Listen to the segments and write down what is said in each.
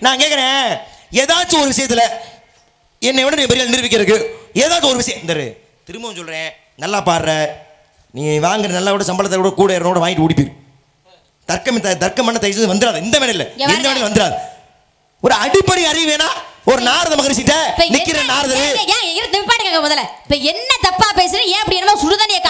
நான் கேட்குறேன் ஏதாச்சும் ஒரு விஷயத்துல என்னை விட நீ பெரிய நிரூபிக்கிறதுக்கு ஏதாச்சும் ஒரு விஷயம் இந்த திரும்பவும் சொல்றேன். நல்லா பாடுற. நீ வாங்குற நல்லா விட சம்பளத்தை விட கூட இரநூறு வாங்கிட்டு ஓடிப்பிரு தர்க்கம் தர்க்கம் பண்ண தயவு வந்துடாது. இந்த இங்க எந்த. வேலையும் வந்துடாது. ஒரு அடிப்படை அறிவு வேணா ஒரு நாரத மகரிஷிட்ட நிக்கிற என்ன- நாரதரு. ஏன், இரு, முதல்ல. இப்ப என்ன தப்பா பேசுறேன்? ஏன் அப்படி என்னமோ சுடுதண்ணிய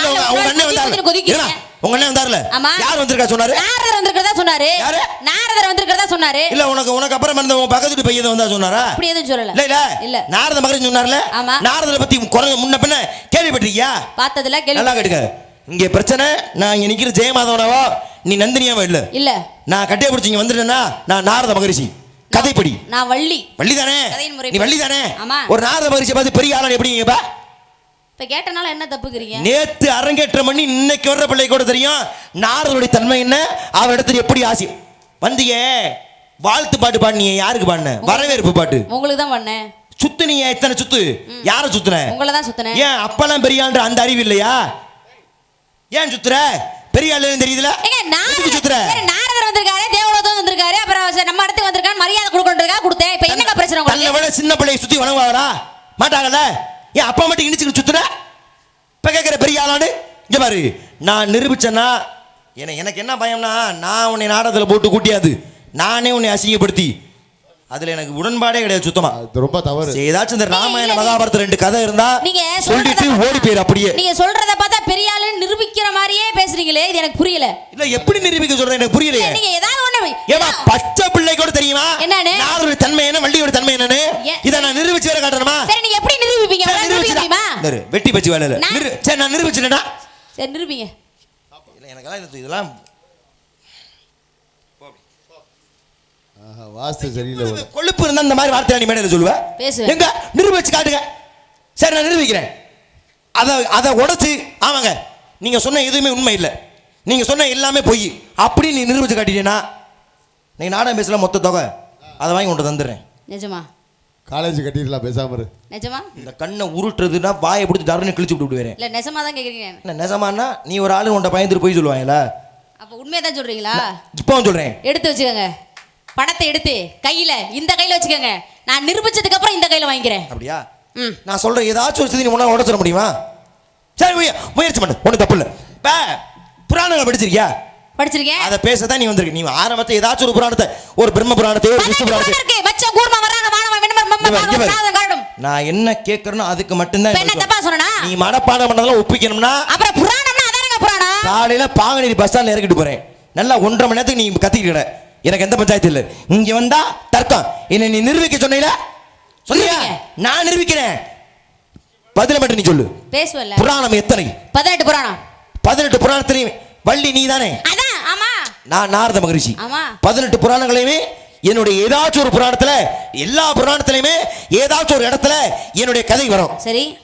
வந்தாரு கொதிக்கிறீங்க. உங்க அண்ணன் வந்தாருல. யார் வந்திருக்கா சொன்னாரு? நாரதர் வந்திருக்கிறதா சொன்னாரு. யாரு? நாரதர் வந்திருக்கிறதா சொன்னாரு. இல்ல உனக்கு உனக்கு அப்புறம் இருந்த உன் பக்கத்து வீட்டு பையன் வந்தா சொன்னாரா? அப்படி எதுவும் சொல்லல. இல்ல இல்ல. நாரத மகரிஷி சொன்னார்ல? ஆமா. நாரதரை பத்தி குறை முன்ன பின்ன கேள்விப்பட்டிருக்கியா? பார்த்ததுல கேள்வி நல்லா கேட்டுக்க இங்க பிரச்சனை நான் இங்க நிக்கிற ஜெயமாதவனாவோ? நீ நந்தினியாவோ இல்ல? இல்ல. நான் கட்டையை பிடிச்சி இங்க வந்துட்டேன்னா நான் நாரத மகரிஷி. கதைப்படி. நான் வள்ளி. வள்ளி தானே நீ வள்ளி தானே ஆமா. ஒரு நாரத மகரிஷி பார்த்து பெரிய ஆளா எப்படிங்கப்பா இப்ப கேட்டனால என்ன தப்புக்கிறீங்க? நேத்து அரங்கேற்றம் பண்ணி இன்னைக்கு வர்ற பிள்ளை கூட தெரியும். நாரதனுடைய தன்மை என்ன? அவர் இடத்துல எப்படி ஆசி? வந்தீங்க வாழ்த்து பாட்டு பாடினீங்க யாருக்கு பாடின? வரவேற்பு பாட்டு. உங்களுக்கு தான் பண்ணேன் சுத்துனீங்க எத்தனை சுத்து? யார சுத்துன? உங்களை தான் சுத்தினேன். ஏன் அப்பெல்லாம் பெரிய ஆள்ன்ற அந்த அறிவு இல்லையா? ஏன் சுத்துற? பெரிய ஆளு தெரியுதுல? எதுக்கு சுத்துற? நாரதர் வந்திருக்காரு தேவலோகம் வந்திருக்காரு அப்புறம் நம்ம இடத்துக்கு வந்திருக்காரு மரியாதை கொடுக்கணுன்றதுக்கா கொடுத்தேன். இப்ப என்னங்க பிரச்சனை உங்களுக்கு? விட சின்ன பிள்ளையை சுத்தி வணங்குவாங்களா? மாட்டாங்கல்ல? ஏன் அப்பா மட்டும் இடிச்சுக்கிட்டு சுத்துற? இப்போ கேட்குற பெரிய ஆளானு? இங்க பாரு நான் நிரூபிச்சேன்னா எனக்கு என்ன பயம்னா நான் உன்னை நாடகத்தில் போட்டு கூட்டியாது. நானே உன்னை அசிங்கப்படுத்தி அதுல எனக்கு உடன்பாடே கிடையாது சுத்தமா. அது ரொம்ப தவறு. சரி, ஏதாச்சும் இந்த ராமாயண இல்ல, மகாபாரதம் ரெண்டு கதை இருந்தா நீங்க சொல்லிட்டு சொல்றத ஓடி போயிரு அப்படியே. நீங்க சொல்றத பார்த்தா பெரிய ஆளுன்னு நிரூபிக்கிற மாதிரியே பேசுறீங்களே இது எனக்கு புரியல. இல்ல எப்படி நிரூபிக்க சொல்றேன் எனக்கு புரியலையே. நீங்க ஏதாவது ஒண்ணு ஏமா பச்சை பிள்ளை கூட தெரியுமா? என்னன்னு? நாதருடைய தன்மை என்ன வள்ளியோட தன்மை என்னன்னு? ஏன்? இதை நான் நிரூபிச்சு வேற காட்டணுமா? சரி நீங்க எப்படி நிரூபிப்பீங்க? சரி, உங்களால நிரூபிக்க நிரூபிச்சுடா. முடியுமா இந்தாரு, வெட்டி பச்சு வேலை நான்- சரி நான் நிரூபிச்சுட்டா சரி நிரூபிங்க. எனக்கெல்லாம் இது- இதெல்லாம் வாஸ்து சரியில்லை போல. கொழுப்பு இருந்தா இந்த மாதிரி வார்த்தை நீ மேடையில் சொல்லுவ? பேசுவேன். எங்க? நிரூபிச்சு காட்டுங்க. சரி நான் நிரூபிக்கிறேன். அதை அதை உடைச்சு ஆமாங்க. நீங்க சொன்ன எதுவுமே உண்மை இல்லை. நீங்க சொன்ன எல்லாமே பொய். அப்படி நீ நிரூபிச்சு காட்டிட்டீங்கன்னா நீ நாடகம் பேசல மொத்த தொகை அதை வாங்கி கொண்டு தந்துடுறேன். நிஜமா? காலேஜ் கட்டிடலாம் பேசாம இரு. நிஜமா? இந்த கண்ணை உருட்டுறதுன்னா வாயை பிடிச்சி டருன்னு கிழிச்சு விட்டு விடுவேன். இல்ல நிஜமா தான் கேக்குறீங்க. என்ன நெசமானா நீ ஒரு ஆளு உன்ட்ட பயந்துட்டு போய் சொல்லுவாங்கல்ல? அப்ப உண்மையை தான் சொல்றீங்களா இப்பவும் சொல்றேன். எடுத்து வச்சுக்கோங்க. பணத்தை எடுத்து கையில இந்த கையில வச்சுக்கோங்க. நான் நிரூபிச்சதுக்கு அப்புறம் இந்த கையில வாங்கிக்கிறேன். அப்படியா? ம். நான் சொல்ற ஏதாச்சும் ஒரு செய்தி நீ உன்னால உடச்சிட முடியுமா? சரி முய- முயற்சி பண்ணு. ஒன்றும் தப்பு இல்லை. இப்போ புராணங்கள் படிச்சிருக்கியா? படிச்சிருக்கேன். அதை பேசத்தான் நீ வந்திருக்க. நீ ஆரம்பத்தை ஏதாச்சும் ஒரு புராணத்தை ஒரு பிரம்ம புராணத்தையோ ஒரு விஷ்ணு புராணத்தை இருக்கு. மச்சம் கூர்மா இங்க மம்ம பாரு, இங்க பாரு. காடும். நான் என்ன கேட்கறனோ அதுக்கு மட்டும்தான் இப்ப என்ன தப்பா. சொன்னா நீ மனப்பாடம் பண்ணதெல்லாம் ஒப்பிக்கணும்னா அப்புறம் புராணம்னா அதானங்க புராணம்? காலையில பாங்கனேரி பஸ் ஸ்டாண்ட்ல இறக்கிட்டு போறேன். நல்லா ஒன்றரை மணி நேரத்துக்கு நீ கத்திக்கிட்டு கிட. எனக்கு எந்த பஞ்சாயத்து இல்லை. இங்க வந்தா தர்க்கம். என்னை நீ நிரூபிக்க சொன்னீல? சொன்னியா நிரூபிங்க. நான் நிரூபிக்கிறேன். பதில மட்டும் நீ சொல்லு. பேசுவல்ல. புராணம் எத்தனை? பதினெட்டு புராணம். பதினெட்டு புராணத்திலையும். வள்ளி நீ தானே அதான் ஆமா. நான் நாரத மகரிஷி. ஆமா. பதினெட்டு புராணங்களையுமே என்னுடைய ஏதாச்சும் ஒரு புராணத்துல எல்லா புராணத்திலையுமே ஏதாச்சும் ஒரு இடத்துல என்னுடைய கதை வரும். சரி.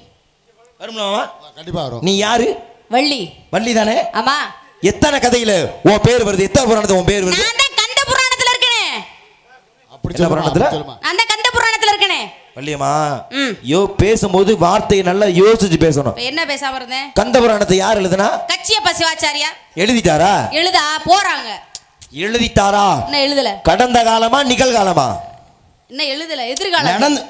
வருமாமா கண்டிப்பா வரும். நீ யாரு? வள்ளி. வள்ளி தானே? ஆமா. எத்தனை கதையில உன் பேர் வருது? எத்தனை புராணத்துல உன் பேர் வருது நான் தான் கந்த புராணத்துல இருக்கனே அப்படி என்ன புராணத்துல? தான் கந்த புராணத்துல இருக்கனே. வள்ளியம்மா ம். யோ பேசும்போது வார்த்தையை நல்லா யோசிச்சு பேசணும். இப்ப என்ன பேசாம இருந்தேன் கந்த புராணத்தை யார் எழுதுனா? கச்சியப்ப சிவாச்சாரியா? எழுதிட்டாரா? எழுதா? போறாங்க. எழுதிட்டாரா? இன்னும் எழுதல. கடந்த காலமா நிகழ்காலமா? இன்னும் எழுதல. எதிர்காலம். நடந்து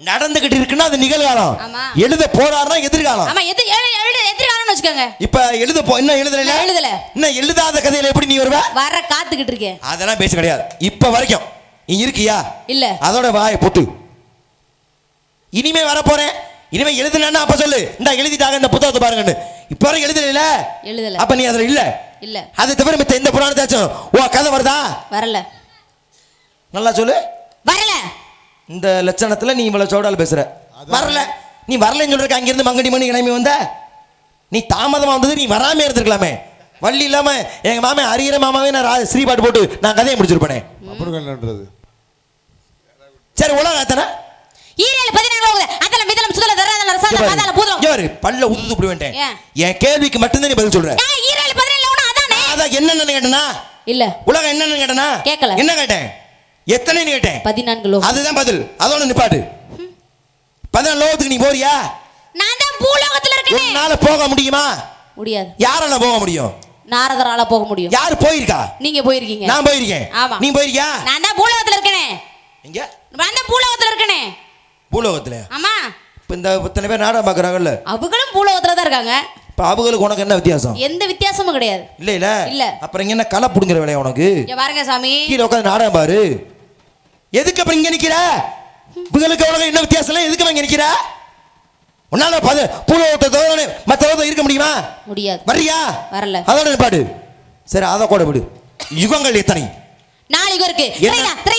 நடந்துகிட்டு இருக்குன்னா அது நிகழ்காலம். ஆமா. எழுத போறாருன்னா எதிர்காலம். ஆமா எது எழு எழு எதிர்காலம்னு வச்சுக்கோங்க. இப்ப எழுத போ இன்னும் எழுதல எழுதல. இன்னும் எழுதாத கதையில எப்படி நீ வருவ? வர காத்துக்கிட்டு இருக்கேன். அதெல்லாம் பேச கிடையாது. இப்ப வரைக்கும். நீ இருக்கியா? இல்ல. அதோட வாயை பொத்து. இனிமே வர போறேன் இனிமே எழுதுனா அப்ப சொல்லு. இந்த எழுதிட்டாங்க இந்த புத்தகத்தை பாருங்கன்னு. இப்ப வரைக்கும் எழுதல எழுதல. அப்ப நீ அதுல இல்ல? இல்ல. அது தவிர மித்த எந்த புராணத்தாச்சும் ஓ கதை வருதா? வரல. நல்லா சொல்லு. வரல. இந்த லட்சணத்துல நீ இவ்வளவு சோடால் பேசுற. வரல. நீ வரலன்னு சொல்றதுக்கு அங்கிருந்து மங்கடி மணி கிளம்பி வந்த? நீ தாமதமா வந்தது நீ வராம இருந்திருக்கலாமே. வள்ளி இல்லாம எங்க மாமே அரியற மாமாவே நான் ஸ்ரீபாட்டு போட்டு நான் கதையை முடிச்சிருப்பேனே. கண்டது சரி உலகம் அத்தனை ஈரேழு பதினாறு அதெல்லாம் மிதலம் சுதல தராதல ரசாதல பாதாள பூதலம் பாரு, பல்ல உதுத்து இப்படி ஏன்? என் கேள்விக்கு மட்டும்தான் நீ பதில் சொல்ற. ஈரேழு பதினேழு ஒண்ணு அதானே? அதான் என்னென்னு கேட்டனா? இல்ல. உலகம் என்னன்னு கேட்டனா? கேட்கல. என்ன கேட்டேன்? எத்தனைன்னு கேட்டேன்? பதினான்கு லோகம். அதுதான் பதில். அதோட நிப்பாட்டு பதினாலு லோகத்துக்கு நீ போறியா? நான் தான் பூலோகத்துல இருக்கேனே. உன்னால போக முடியுமா? முடியாது. யாரால போக முடியும்? நாரதரால போக முடியும். யார் போயிருக்கா? நீங்க போயிருக்கீங்க. நான் போயிருக்கேன். ஆமா. நீ போயிருக்கியா? நான் தான் பூலோகத்துல இருக்கேனே. இங்க? வந்த பூலோகத்துல இருக்கனே. பூலோகத்துல? ஆமா. இப்போ இந்த இத்தனை பேர் நாடகம் பார்க்குறாங்கல்ல? அவங்களும் பூலோகத்துல தான் இருக்காங்க. இப்போ அவங்களுக்கு உனக்கு என்ன வித்தியாசம்? எந்த வித்தியாசமும் கிடையாது. இல்ல இல்ல. இல்ல. அப்புறம் இங்க என்ன களை புடுங்குற வேலையா உனக்கு? பாருங்க சாமி. கீழே உட்காந்து நாடகம் பாரு. எதுக்கு அப்புறம் இங்க நிக்கிற? இவங்களுக்கு உனக்கு என்ன வித்தியாசம் இல்லை? எதுக்கு இங்க நிக்கிற? உன்னால பத பூலோகத்தை தவிர மற்ற இருக்க முடியுமா? முடியாது. வர்றியா? வரல. அதோட பாடு சரி அதை கூட விடு. யுகங்கள் எத்தனை? நாலு யுகம் இருக்கு.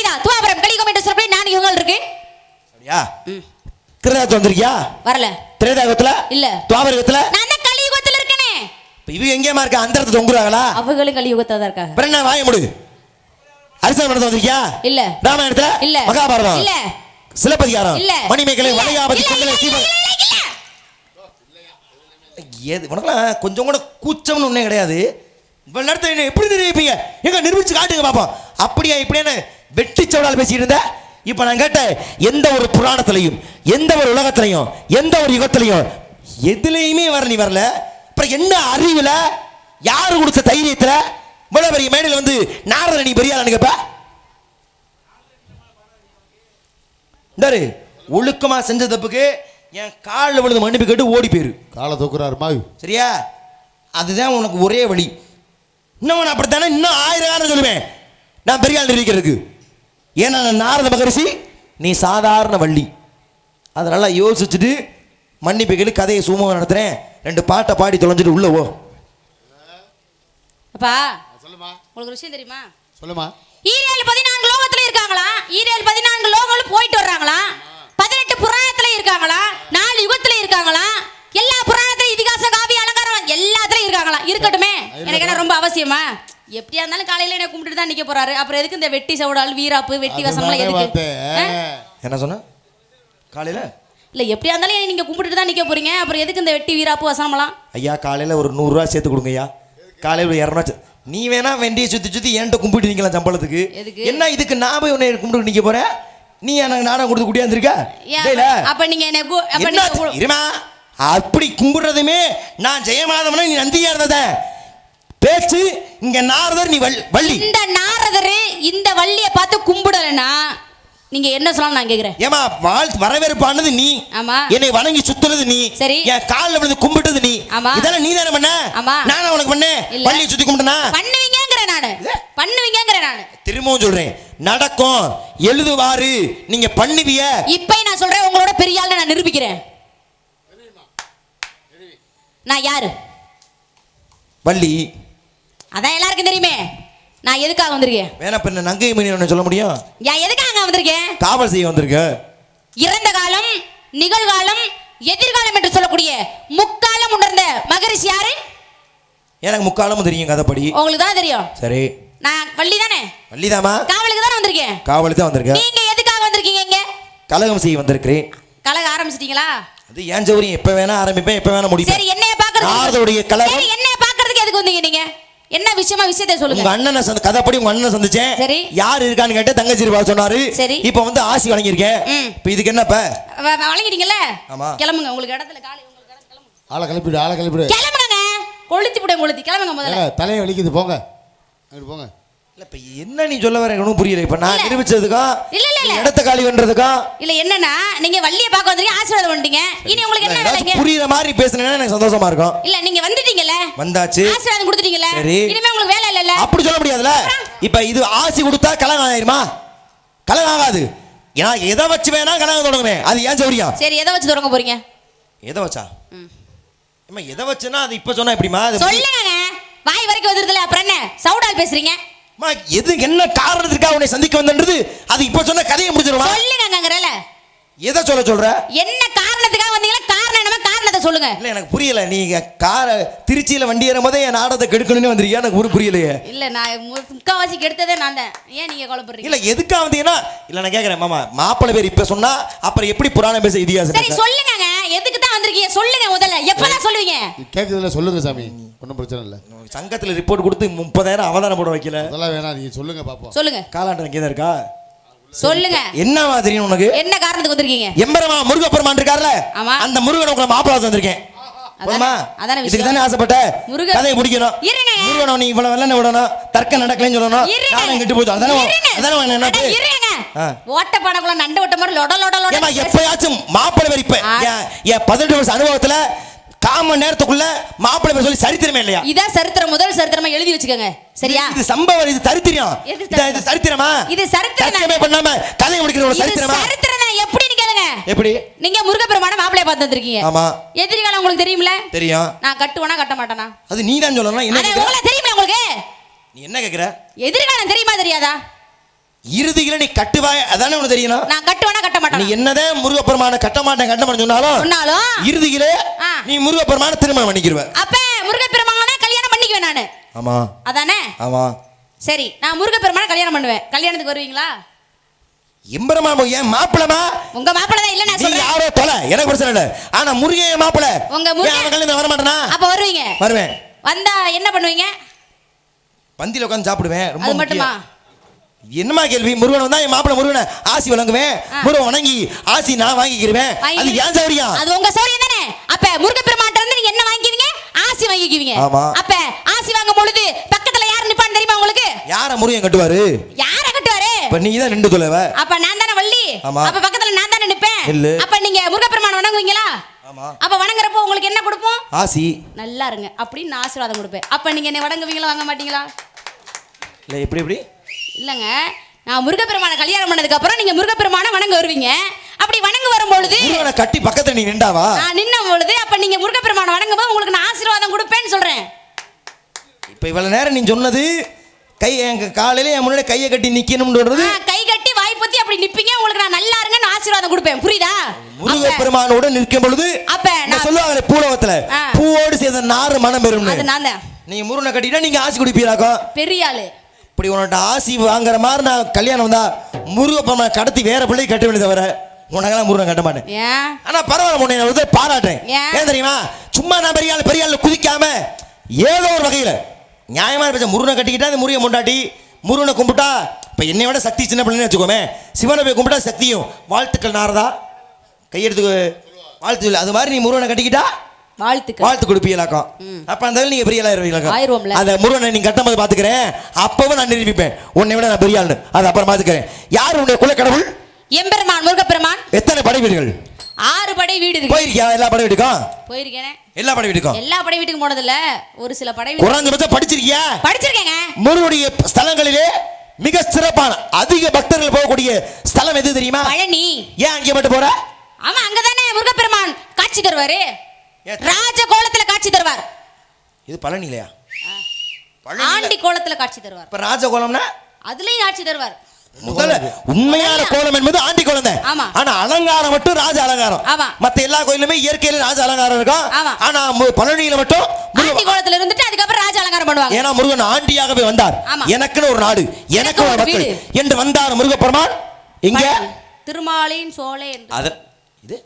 திரைதா துவாபரம் கலியுகம் என்று சொல்லி நாலு யுகங்கள் இருக்கு? சரியா? திரேதாத்து வந்திருக்கியா? வரல. திரேதாயுகத்துல இல்ல. துவாபரகத்துல நான் தான் கலியுகத்துல இருக்கனே. இவங்க எங்கேயுமா இருக்க? அந்த இடத்துல தொங்குறாங்களா? அவங்களும் கலியுகத்துல தான் இருக்காங்க. அப்புறம் என்ன வாய முடு. அரிசன மனத்தை வந்திருக்கியா? இல்ல. ராமாயணத்துல? இல்ல. மகாபாரதம். இல்ல. சிலப்பதிகாரம். இல்ல. மணிமேகலை. வளையாபதி சீவன் இல்ல. ஏது உனக்கெல்லாம் கொஞ்சம் கூட கூச்சம்னு ஒன்றே கிடையாது. இவ்வளவு நேரத்தில் எப்படி நிரூபிப்பீங்க எங்க நிரூபிச்சு காட்டுங்க பாப்போம். அப்படியா இப்படியான்னு வெட்டி சவடால் பேசிட்டு இருந்த? இப்போ நான் கேட்டேன் எந்த ஒரு புராணத்திலையும் எந்த ஒரு உலகத்திலையும் எந்த ஒரு யுகத்திலையும் எதுலேயுமே வர நீ வரல. அப்புறம் என்ன அறிவில்? யார் கொடுத்த தைரியத்தில்? இவ்வளோ பெரிய மேடையில் வந்து நாரத நீ பெரிய ஆளுன்னு கேப்ப? இந்தாரு ஒழுக்கமாக செஞ்ச தப்புக்கு என் காலில் விழுந்து மன்னிப்பு கேட்டு ஓடி போயிரு. காலை தூக்குறாரு மாவி. சரியா? அதுதான் உனக்கு ஒரே வழி. இன்னும் நான் அப்படித்தானே? இன்னும் ஆயிரம் காரணம் சொல்லுவேன். நான் பெரிய ஆள் நிரூபிக்கிறதுக்கு ஏன்னா நாரத மகரிஷி நீ சாதாரண வள்ளி. அதை நல்லா யோசிச்சுட்டு மன்னிப்பு கேட்டு கதையை சுமூகம் நடத்துகிறேன் ரெண்டு பாட்டை பாடி தொலைஞ்சிட்டு உள்ள ஓ அப்பா சொல்லுமா உங்களுக்கு விஷயம் தெரியுமா? சொல்லுமா ஈரேழு பதினான்கு லோகத்துல இருக்காங்களா? ஈரேழு பதினான்கு லோகங்களும் போயிட்டு வர்றாங்களா? பதினெட்டு புராணத்துல இருக்காங்களா? நாலு யுகத்துல இருக்காங்களா? எல்லா புராணத்துல இதிகாச காவிய அலங்காரம் எல்லாத்துலயும் இருக்காங்களா? இருக்கட்டுமே. எனக்கு என்ன ரொம்ப அவசியமா? எப்படியா இருந்தாலும் காலையில என்ன கும்பிட்டு தான் நிக்க போறாரு. அப்புறம் எதுக்கு இந்த வெட்டி சவுடால் வீராப்பு வெட்டி வசம்லாம் எதுக்கு? என்ன சொன்ன? காலையில்? இல்ல எப்படியா இருந்தாலும் நீங்க கும்பிட்டு தான் நிக்க போறீங்க. அப்புறம் எதுக்கு இந்த வெட்டி வீராப்பு வசம்லாம்? ஐயா காலையில் ஒரு நூறுரூவா சேர்த்து கொடுங்க ஐயா. காலையில் ஒரு சே- நீ வேணா வெண்டியை சுற்றி சுற்றி என்கிட்ட கும்பிட்டு நிற்கலாம் சம்பளத்துக்கு? என்ன இதுக்கு நான் போய் உன்னை கும்பிட்டு நிற்க போகிறேன் நீ எனக்கு நாடகம் கொடுத்து கூட்டியாந்துருக்க ஏன் அப்ப நீங்க என்ன இருமா? அப்படி கும்பிடுறதுமே நான் ஜெயமாதவனா நீ நந்தியா இருந்தத? பேச்சு இங்க நாரதர் நீ வள்- வள்ளி. இந்த நாரதரு இந்த வள்ளிய பார்த்து கும்பிடலனா நீங்க என்ன சொல்லலாம் நான் கேக்குறேன். ஏமா வாழ் வரவேற்பானது நீ. ஆமா. என்னை வணங்கி சுத்துறது நீ. சரி. என் காலில் விழுந்து கும்பிட்டது நீ. ஆமா. இதெல்லாம் நீ தானே பண்ண? ஆமா. நானா உனக்கு பண்ணேன். வள்ளியை சுத்தி கும்பிட்டனா? பண்ணுவீங்கங்கிற நானு. பண்ணுவீங்கங்கிற நானு. திரும்பவும் சொல்றேன். நடக்கும். எழுதுவாரு. நீங்க பண்ணுவிய. இப்ப நான் சொல்றேன் உங்களோட பெரிய ஆளு நான் நிரூபிக்கிறேன். நான் யாரு? வள்ளி. அதான் எல்லாருக்கும் தெரியுமே. நான் எதுக்காக வந்திருக்கேன்? வேணா பின்ன நங்கை மணி சொல்ல முடியும்? ஏன் எதுக்காக வந்திருக்கேன்? காவல் செய்ய வந்திருக்க. இறந்த காலம் நிகழ்காலம் எதிர்காலம் என்று சொல்லக்கூடிய முக்காலம் உணர்ந்த மகரிஷி யாரு? எனக்கு முக்காலமும் தெரியும் கதைப்படி. உங்களுக்கு தான் தெரியும். சரி. நான் வள்ளி தானே வள்ளிதாமா காவலுக்கு தானே வந்திருக்கேன். காவலுக்கு தான் வந்திருக்க. நீங்க எதுக்காக வந்திருக்கீங்க இங்க? கலகம் செய்ய வந்திருக்கிறேன். கலக ஆரம்பிச்சிட்டீங்களா? அது ஏன் சௌரியம் எப்ப வேணா ஆரம்பிப்பேன் எப்ப வேணா முடிப்பேன். சரி என்னைய பாக்குறதுக்கு நாரதருடைய கலகம். என்னைய பாக்குறதுக்கு எதுக்கு வந்தீங்க நீங்க? என்ன விஷயமா விஷயத்தை உங்க சொல்லுங்க அண்ணனை சந்த கதைப்படி உங்க அண்ணனை சந்திச்சேன். சரி. யார் இருக்கான்னு கேட்டு தங்கச்சி இருப்பா சொன்னாரு. சரி. இப்போ வந்து ஆசி வழங்கியிருக்கேன். இப்போ இதுக்கு என்னப்ப? வழங்கிட்டீங்கல்ல? ஆமா. கிளம்புங்க. உங்களுக்கு இடத்துல காலை ஆளை கிளப்பிடு ஆளை கிளப்பிடு கிளம்புங்க கொளுத்தி விட கொளுத்தி. கிளம்புங்க முதல்ல. தலையை வலிக்குது போங்க. போங்க. இல்ல இப்ப என்ன நீ சொல்ல வர எனக்கு புரியல. இப்ப நான் இல்ல. நிரூபிச்சதுக்கும் இல்ல, இல்ல, இல்ல. இடத்த காலி பண்றதுக்கும் இல்ல என்னன்னா நீங்க வள்ளிய பார்க்க வந்தீங்க ஆசீர்வாதம் பண்ணிட்டீங்க இனி உங்களுக்கு என்ன வேலைங்க? புரியுற மாதிரி பேசுனேன்னா எனக்கு சந்தோஷமா இருக்கும். இல்ல நீங்க வந்துட்டீங்கல்ல? வந்தாச்சு. ஆசீர்வாதம் கொடுத்துட்டீங்கல்ல? சரி. இனிமே உங்களுக்கு வேலை இல்லல்ல? அப்படி சொல்ல முடியாதுல்ல? இப்ப இது ஆசி கொடுத்தா கலகம் ஆயிருமா ஆகாது. ஏன்னா எதை வச்சு வேணா கலகம் தொடங்குவேன் அது ஏன் சௌரியம் சரி எதை வச்சு தொடங்க போறீங்க? எதை வச்சா? ஏம்மா எதை வச்சுன்னா அது இப்ப சொன்னா எப்படிமா சொல்லுங்க வாய் வரைக்கும் வந்துருதுல அப்புறம் என்ன? சவுடால் பேசுறீங்க. எது என்ன காரணத்துக்காக உன்னை சந்திக்க வந்தன்றது? அது இப்ப சொன்ன கதையை முடிச்சிருமா சொல்லுங்கங்கறல எதை சொல்ல சொல்ற? என்ன காரணத்தை சொல்லுங்க. இல்ல எனக்கு புரியல. நீங்க கார திருச்சியில வண்டி ஏறும் போதே என் நாடகத்தை கெடுக்கணும்னு வந்திருக்கியா? எனக்கு ஒரு புரியலையே. இல்ல நான் முக்காவாசி கெடுத்ததே நான் தான். ஏன் நீங்க குழப்பறீங்க இல்ல எதுக்கா வந்தீங்கன்னா இல்ல நான் கேக்குறேன் மாமா மாப்பிள்ளை பேர் இப்ப சொன்னா அப்புறம் எப்படி புராணம் பேச இதிகாசம் சரி? சொல்லுங்க எதுக்கு தான் வந்திருக்கீங்க? சொல்லுங்க முதல்ல. எப்பதான் சொல்லுவீங்க? கேட்குதுல சொல்லுங்க சாமி. ஒன்றும் பிரச்சனை இல்லை. சங்கத்துல ரிப்போர்ட் கொடுத்து முப்பதாயிரம் அவதானம் போட வைக்கல. அதெல்லாம் வேணாம். நீங்கள் சொல்லுங்க பார்ப்போம் சொல்லுங்க. காலாண்ட இங்கே தான் இருக்கா? சொல்லுங்க. என்ன தெரியும் உனக்கு? என்ன காரணத்துக்கு வந்திருக்கீங்க? எம்பரமா முருகப்பெருமான் இருக்கார்ல ஆமா. அந்த முருகன் உங்களை மாப்பிள்ளை வந்திருக்கேன். இதுக்கு தானே ஆசைப்பட்ட. கதையை முடிக்கணும். முருகனை நீ இவ்வளவு வெள்ளனை விடணும் தர்க்கம் நடக்கலைன்னு சொல்லணும். நானும் கெட்டு போச்சு அதானே. ஆ. ஓட்ட பானைக்குள்ள நண்டு ஓட்ட மாதிரி லொட லொட லொட. எப்பயாச்சும் என் பதினெட்டு வருஷம் அனுபவத்துல காமன் நேரத்துக்குள்ள மாப்பிள்ளை பேர் சொல்லி சரித்திரமே இல்லையா? இதான் சரித்திரம். முதல் சரித்திரமா எழுதி வச்சுக்கோங்க. சரியா? இது சம்பவம் இது சரித்திரம். இது சரித்திரமா? இது சரித்திரம்? பண்ணாம கதை முடிக்கிற ஒரு சரித்திரமா? சரித்திரம் தான் எப்படின்னு கேளுங்க. எப்படி? நீங்க முருகப்பெருமான மாப்பிளைய பார்த்து வந்திருக்கீங்க. ஆமா. எதிர்காலம் உங்களுக்கு தெரியும்ல? தெரியும். நான் கட்டுவேனா கட்ட மாட்டேனா அது நீ தான் சொல்லணும் என்ன? உங்களுக்கு தெரியுமா உங்களுக்கு? நீ என்ன கேக்குற? எதிர்காலம் தெரியுமா தெரியாதா? இறுதியில நீ கட்டுவாய் அதானே உனக்கு தெரியணும் நான் கட்டுவேனா கட்ட நீ மாட்டேனா என்னதான் முருகப்பெருமான கட்ட மாட்டேன் கட்ட மாட்டேன் சொன்னாலும் சொன்னாலும் இறுதியிலே. நீ முருகப்பெருமான திருமணம் பண்ணிக்கிருவ அப்ப முருகப்பெருமான கல்யாணம் பண்ணிக்குவேன் நானு. ஆமா. அதானே? ஆமா. சரி நான் முருகப்பெருமான கல்யாணம் பண்ணுவேன். கல்யாணத்துக்கு வருவீங்களா? எம்பரமா ஏன் மாப்பிளமா உங்க மாப்பிள்ளை தான் இல்ல நான் நீ சொல்றேன். யாரோ தொலை எனக்கு பிரச்சனை இல்ல. ஆனா முருகன் மாப்பிள உங்க முருகன். கல்யாணம் வர மாட்டானா? அப்ப வருவீங்க. வருவேன். வந்தா என்ன பண்ணுவீங்க? பந்தியில உட்காந்து சாப்பிடுவேன். ரொம்ப மட்டுமா? என்னமா கேள்வி? முருகன் வந்தா என் மாப்பிள முருகனை ஆசி வழங்குவேன். முருகன் வணங்கி ஆசி நான் வாங்கிக்கிருவேன் அது. ஏன் சௌரியம் அது உங்க சௌரியம் தானே? அப்ப முருகப்பெருமான்ட்ட இருந்து நீங்க என்ன வாங்கிக்குவீங்க ஆசி வாங்கிக்குவீங்க. ஆமா. அப்ப ஆசி வாங்கும் பொழுது பக்கத்துல யார் நிப்பான்னு தெரியுமா உங்களுக்கு? யார முருகன் கட்டுவாரு? யார கட்டுவாரு? இப்ப நீ தான் ரெண்டு தொலைவ. அப்ப நான் தானே வள்ளி. அப்ப பக்கத்துல நான் தானே நிப்பேன். அப்ப நீங்க முருகப்பெருமான் வணங்குவீங்களா? ஆமா. அப்ப வணங்குறப்போ உங்களுக்கு என்ன கொடுப்போம்? ஆசி. நல்லா இருங்க. அப்படின்னு ஆசீர்வாதம் கொடுப்பேன். அப்ப நீங்க என்ன வணங்குவீங்களா வாங்க மாட்டீங்களா? இல்ல எப்படி எப்படி? இல்லங்க நான் முருகப்பெருமான கல்யாணம் பண்ணதுக்கு அப்புறம் நீங்க முருகப்பெருமான வணங்க வருவீங்க அப்படி வணங்க வரும் பொழுது முருகனை கட்டி பக்கத்துல நீ நின்றாவா? நான் நின்ன பொழுது அப்ப நீங்க முருகப்பெருமான வணங்கும் போது உங்களுக்கு நான் ஆசீர்வாதம் கொடுப்பேன்னு சொல்றேன். இப்ப இவ்வளவு நேரம் நீ சொன்னது கை எங்க காலையில என் முன்னாடி கையை கட்டி நிக்கணும்ன்றது கை கட்டி வாய் பொத்தி அப்படி நிப்பீங்க உங்களுக்கு நான் நல்லா இருங்கன்னு ஆசீர்வாதம் கொடுப்பேன். புரியுதா? முருக அப்ப- பெருமானோட நிற்கும் பொழுது அப்ப நான் பூலோகத்துல? ஆ. பூவோடு சேர்ந்த நாறு மனம் தான் நீங்க முருகனை கட்டிட்டா நீங்க ஆசி குடிப்பீராக்கும் பெரிய ஆளு. இப்படி உன்கிட்ட ஆசி வாங்குற மாதிரி நான் கல்யாணம் வந்தா முருக பெருமானை கடத்தி வேற பிள்ளை கட்ட வேண்டியது தவிர உனக்கெல்லாம் முருகன் கட்ட மாட்டேன். ஆனா பரவாயில்ல உன்னை நான் வந்து பாராட்டேன் ஏன்? தெரியுமா? சும்மா நான் பெரிய ஆள் பெரிய ஆள் குதிக்காம ஏதோ ஒரு வகையில நியாயமான பேச முருகனை கட்டிக்கிட்டா அந்த முருகன் முண்டாட்டி முருகனை கும்பிட்டா இப்ப என்னை விட சக்தி சின்ன பிள்ளைன்னு வச்சுக்கோமே சிவனை போய் கும்பிட்டா சக்தியும். வாழ்த்துக்கள் நாரதா. கையெடுத்து வாழ்த்து அது மாதிரி நீ முருகனை கட்டிக்கிட்டா வாழ்த்துக்கள். வாழ்த்து கொடுப்பீங்களாக்கும் அப்ப அந்த நீங்க பெரிய ஆளா இருவீங்களாக்கும் ஆயிருவோம்ல. அந்த முருகனை நீங்க கட்டும்போது பாத்துக்கிறேன் அப்பவும் நான் நிரூபிப்பேன். உன்னை விட நான் பெரிய ஆளு அது அப்புறம் பாத்துக்கிறேன் யார் உன்னுடைய குல கடவுள்? எம்பெருமான் முருகப்பெருமான் எத்தனை படை வீடுகள்? ஆறு படை வீடு போயிருக்கியா? எல்லா படை வீட்டுக்கும் போயிருக்கேனே. எல்லா படை வீட்டுக்கும் எல்லா படை வீட்டுக்கு போனதில்ல. ஒரு சில படை வீடு. குறைஞ்சபட்சம் படிச்சிருக்கியா? படிச்சிருக்கேங்க. முருகனுடைய ஸ்தலங்களிலே மிக சிறப்பான அதிக பக்தர்கள் போகக்கூடிய ஸ்தலம் எது தெரியுமா? பழனி. ஏன் அங்கே மட்டும் போற? ஆமா அங்கதானே முருகப்பெருமான் காட்சி தருவாரு? ராஜ கோலத்துல காட்சி தருவார். இது பழனி இல்லையா? ஆண்டி கோலத்துல காட்சி தருவார். இப்ப ராஜகோலம்னா அதுலயும் காட்சி தருவார். முதல்ல உண்மையான கோலம் என்பது ஆண்டி கோலம் தான் ஆமா. ஆனா அலங்காரம் மட்டும் ராஜ அலங்காரம். ஆமா. மத்த எல்லா கோயிலுமே இயற்கையில ராஜ அலங்காரம் இருக்கும். ஆமா. ஆனா பழனியில மட்டும் முருகன் ஆண்டி கோலத்துல இருந்துட்டு அதுக்கப்புறம் ராஜ அலங்காரம் பண்ணுவாங்க. ஏன்னா முருகன் ஆண்டியாகவே வந்தார். ஆமா. எனக்குன்னு ஒரு நாடு எனக்கு ஒரு மக்கள். என்று வந்தார் முருகப்பெருமான். இங்க. திருமாலின் சோலை என்று. அத இது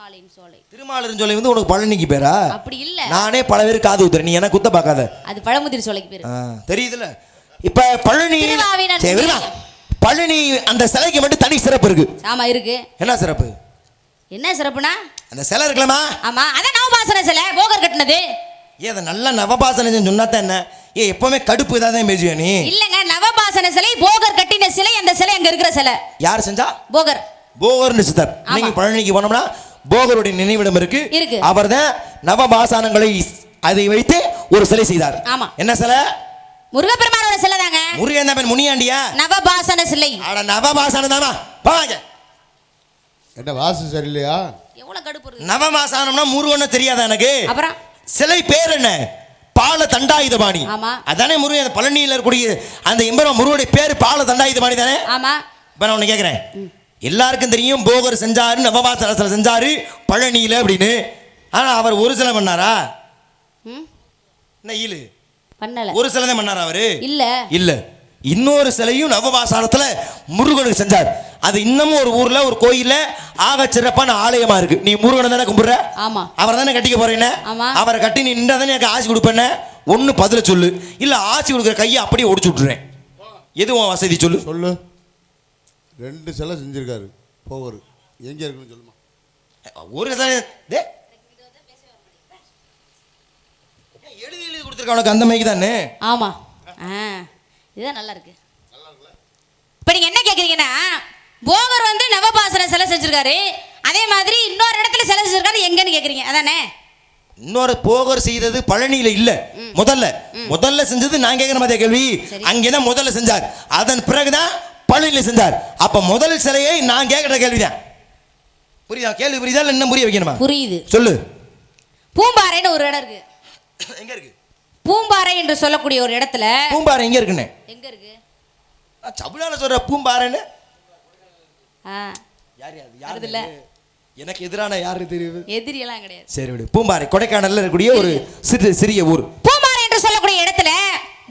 திருமாலின் சோலை. திருமாலிருஞ்சோலை சொல்லி வந்து உனக்கு பழனிக்கு பேரா? அப்படி இல்ல. நானே பல பேருக்கு காது ஊத்துறேன். நீ எனக்கு குத்த பார்க்காத. அது பழமுதிர் சோலைக்கு பேரு. தெரியுதுல இப்ப பழனி. பழனி அந்த சிலைக்கு மட்டும் தனி சிறப்பு இருக்கு. ஆமா இருக்கு. என்ன சிறப்பு? என்ன சிறப்புனா? அந்த சிலை இருக்கலாமா ஆமா அதான் நவபாசன சிலை. போகர் கட்டினது. ஏ அதை நல்ல நவபாசனம் சொன்னாத்தான் என்ன? ஏ எப்பவுமே கடுப்பு இதாக பேசுவியா நீ? இல்லங்க நவபாசன சிலை போகர் கட்டின சிலை அந்த சிலை அங்க இருக்கிற சிலை. யார் செஞ்சா? போகர். போகர்னு சித்தர். நீங்க பழனிக்கு போனோம்னா போகருடைய நினைவிடம் இருக்கு. இருக்கு. அவர்தான் நவபாசானங்களை அதை வைத்து ஒரு சிலை செய்தார். ஆமா. என்ன சிலை? முருகப்பெருமானோட சிலை தாங்க. முருகன் தான் பேர்? முனியாண்டியா? நவபாசன சிலை. அட நவபாசானம் தாமா போவாங்க என்ன வாசு சரியில்லையா? எவ்வளவு கடுப்பு நவபாசானம்னா முருகன்னு தெரியாதா எனக்கு? அப்புறம்? சிலை பேர் என்ன? பால தண்டாயுதபாணி ஆமா. அதானே முருகன் பழனியில் இருக்கக்கூடிய அந்த எம்பரம் முருகனுடைய பேர் பால தண்டாயுதபாணி தானே? ஆமா. இப்போ நான் ஒன்று கேட்குறேன் எல்லாருக்கும் தெரியும் போகர் செஞ்சாரு நவபாசனத்தில் செஞ்சாரு பழனியில் அப்படின்னு. ஆனால் அவர் ஒரு சிலை பண்ணாரா? ம்? என்ன ஈலு? பண்ணல. ஒரு சிலை தான் பண்ணாரா அவரு? இல்ல. இல்ல. இன்னொரு சிலையும் நவபாசானத்துல முருகனுக்கு செஞ்சார். அது இன்னமும் ஒரு ஊர்ல ஒரு கோயில்ல ஆக சிறப்பான ஆலயமா இருக்கு. நீ முருகனை தானே கும்பிடுற? ஆமா. அவரை தானே கட்டிக்க போறேன்னு ஆமா. அவரை கட்டி நீ நின்றா தானே எனக்கு ஆசி கொடுப்பேன்னு ஒன்னு பதில சொல்லு. இல்ல ஆசி கொடுக்குற கையை அப்படியே ஒடிச்சு விட்டுறேன். எது உன் வசதி சொல்லு? சொல்லு. ரெண்டு சிலை செஞ்சிருக்காரு போவர். எங்க இருக்குன்னு சொல்லுமா. ஒரு சிலை டேய். கேட்க உனக்கு அந்த மைக்கு தானே? ஆமா. ஆ இதுதான் நல்லா இருக்கு. இப்போ நீங்க என்ன கேக்குறீங்கன்னா போகர் வந்து நவபாசன சிலை செஞ்சிருக்காரு. அதே மாதிரி இன்னொரு இடத்துல சிலை செஞ்சிருக்காரு. எங்கன்னு கேக்குறீங்க. அதானே? இன்னொரு போகர் செய்தது பழனியில இல்ல. முதல்ல. முதல்ல செஞ்சது நான் கேட்கிற மாதிரி கேள்வி. அங்கேதான் முதல்ல செஞ்சார். அதன் பிறகுதான் பழனியில செஞ்சார் அப்ப முதல் சிலையை நான் கேட்கிற கேள்விதான். புரியுதா? கேள்வி புரியுதா? இல்ல இன்னும் புரிய வைக்கணுமா? புரியுது. சொல்லு. பூம்பாறைன்னு ஒரு இடம் இருக்கு. எங்க இருக்கு? பூம்பாறை என்று சொல்லக்கூடிய ஒரு இடத்துல பூம்பாறை எங்க இருக்குன்னு? எங்க இருக்கு? சபுலால சொல்ற பூம்பாறைன்னு? யார் யார்? யார் வருதுல்ல? எனக்கு எதிரான யாரு தெரியுது? எதிரியெல்லாம் கிடையாது. சரி விடு. பூம்பாறை கொடைக்கானல்ல இருக்கக்கூடிய ஒரு சிறு சிறிய ஊர் பூம்பாறை என்று சொல்லக்கூடிய இடத்துல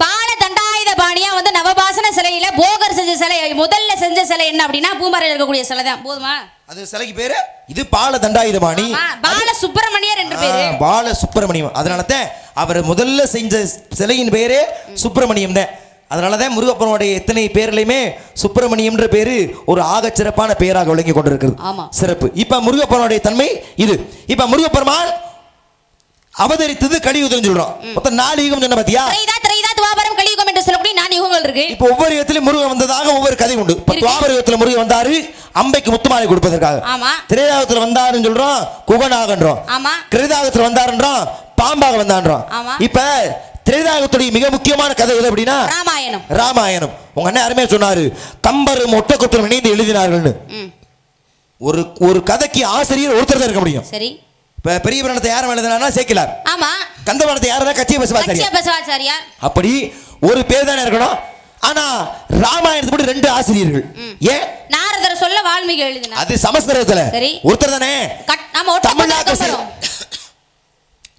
பால தண்டாயுத பாணியா வந்து நவபாசன சிலையில போகர் செஞ்ச சிலை முதல்ல செஞ்ச சிலை என்ன அப்படின்னா பூம்பாறையில் இருக்கக்கூடிய சிலை தான். போதுமா? அது சிலைக்கு பேரு? இது பால தண்டாயுதபாணி. பால சுப்பிரமணியர் என்று பேரு. பால சுப்பிரமணியம். அதனால தான் அவர் முதல்ல செஞ்ச சிலையின் பேரே சுப்பிரமணியம் தான். அதனால தான் முருகப்பனுடைய எத்தனை பேர்லையுமே சுப்பிரமணியம்ன்ற பேரு ஒரு ஆகச் சிறப்பான பெயராக விளங்கி கொண்டிருக்கிறது. சிறப்பு. இப்ப முருகப்பனுடைய தன்மை இது. இப்ப முருகப்பெருமான் அவதரித்தது கலியுகம் சொல்றோம். மொத்தம் நாலு யுகம் சொன்ன பாத்தியா? துவாபரம் கலியுகம் என்று சொல்லக்கூடிய நான்கு யுகங்கள் இருக்கு. இப்ப ஒவ்வொரு யுகத்திலும் முருகன் வந்ததாக ஒவ்வொரு கதை உண்டு. இப்ப. துவாபர யுகத்துல முருகன் வந்தாரு அம்பைக்கு முத்துமாலை கொடுப்பதற்காக. ஆமா. திரேதாகத்துல வந்தாருன்னு சொல்றோம் குகனாகன்றோம் ஆமா. கிருதாகத்துல வந்தாருன்றோம் பாம்பாக வந்தான்றோம். இப்ப திரேதாகத்துடைய மிக முக்கியமான கதை எது அப்படின்னா? ராமாயணம். ராமாயணம். உங்க அண்ணன் அருமையா சொன்னாரு கம்பரும் ஒட்டக்குத்தரும் இணைந்து எழுதினார்கள்னு. ஒரு ஒரு கதைக்கு ஆசிரியர் ஒருத்தர் தான் இருக்க முடியும். சரி. பெரிய புராணத்தை யாரும் எழுதினார்னா சேக்கிலார். ஆமா. கந்த புராணத்தை யாருன்னா கச்சிய பசுவாச்சாரியா அப்படி ஒரு பேர் தானே இருக்கணும். ஆனா ராமாயணத்தை மட்டும் ரெண்டு ஆசிரியர்கள். ஏன் நாரதர் சொல்ல வால்மீகி எழுதினார். அது சமஸ்கிருதத்துல. சரி. ஒருத்தர் தானே? கட் தமிழாக்கம் செய்து.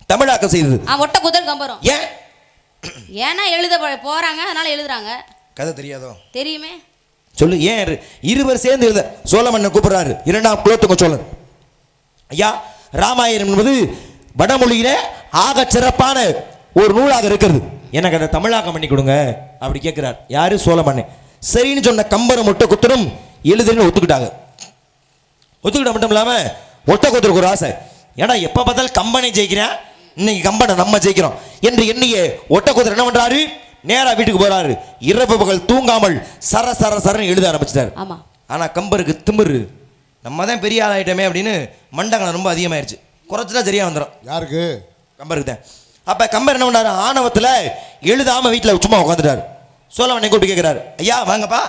தமிழாக்கம் செய்தது ஆ ஒட்ட குதிரை கம்பரம் ஏன் ஏன்னா எழுத போறாங்க அதனால எழுதுறாங்க. கதை தெரியாதோ? தெரியுமே. சொல்லு ஏன் இரு- இருவர் சேர்ந்து எழுத சோழமன்னை கூப்பிடுறாரு. இரண்டாம் குலோத்துங்க சோழன். ஐயா ராமாயணம் என்பது வடமொழியில ஆக சிறப்பான ஒரு நூலாக இருக்கிறது. எனக்கு அதை தமிழாக்கம் பண்ணி கொடுங்க அப்படி கேட்கிறார். யாரு? சோழமன்னன். சரின்னு சொன்ன கம்பரும் ஒட்ட குத்தரும் எழுதுன்னு ஒத்துக்கிட்டாங்க. ஒத்துக்கிட்ட மட்டும் இல்லாம ஒட்ட குத்தருக்கு ஒரு ஆசை. ஏன்னா எப்ப பார்த்தாலும் கம்பனை ஜெயிக்கிறேன் இன்னைக்கு கம்பனை நம்ம ஜெயிக்கிறோம் என்று எண்ணிய ஒட்ட குத்தர் என்ன பண்றாரு? நேரா வீட்டுக்கு போறாரு. இரவு பகல் தூங்காமல் சர சர சரன்னு எழுத ஆரம்பிச்சிட்டாரு. ஆமா. ஆனா கம்பருக்கு திமிரு. நம்ம தான் பெரிய ஆள் ஆயிட்டோமே அப்படின்னு மண்டகனம் ரொம்ப அதிகமாயிருச்சு. குறைச்சிட்டா சரியா வந்துடும் யாருக்கு? கம்பருக்கு தான் அப்ப கம்பர் என்ன பண்ணாரு? ஆணவத்துல எழுதாம வீட்டுல சும்மா உட்காந்துட்டாரு சோழவனை கூப்பிட்டு கேட்கிறாரு ஐயா வாங்கப்பா.